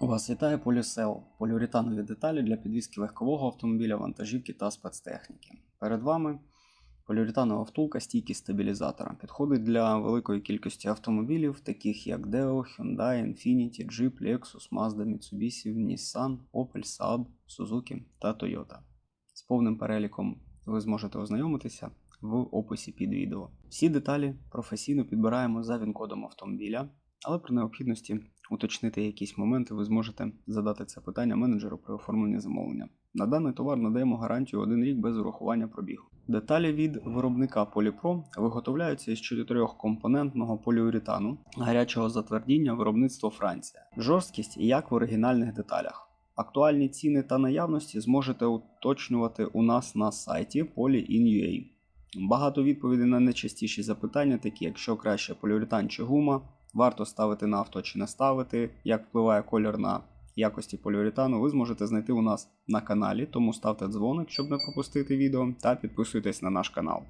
Вас вітає Полісел, поліуретанові деталі для підвізки легкового автомобіля, вантажівки та спецтехніки. Перед вами поліуретанова втулка стійки стабілізатора. Підходить для великої кількості автомобілів, таких як Deo, Hyundai, Infiniti, Jeep, Lexus, Mazda, Mitsubishi, Nissan, Opel, Saab, Suzuki та Toyota. З повним переліком ви зможете ознайомитися в описі під відео. Всі деталі професійно підбираємо за він-кодом автомобіля, але при необхідності уточнити якісь моменти, ви зможете задати це питання менеджеру при оформленні замовлення. На даний товар надаємо гарантію 1 рік без урахування пробігу. Деталі від виробника Polypro виготовляються із чотирьохкомпонентного поліуретану гарячого затвердіння виробництво Франція. Жорсткість як в оригінальних деталях. Актуальні ціни та наявності зможете уточнювати у нас на сайті poly.in.ua. Багато відповідей на найчастіші запитання, такі як що краще поліуретан чи гума, варто ставити на авто чи не ставити, як впливає колір на якості поліуретану, ви зможете знайти у нас на каналі, тому ставте дзвоник, щоб не пропустити відео, та підписуйтесь на наш канал.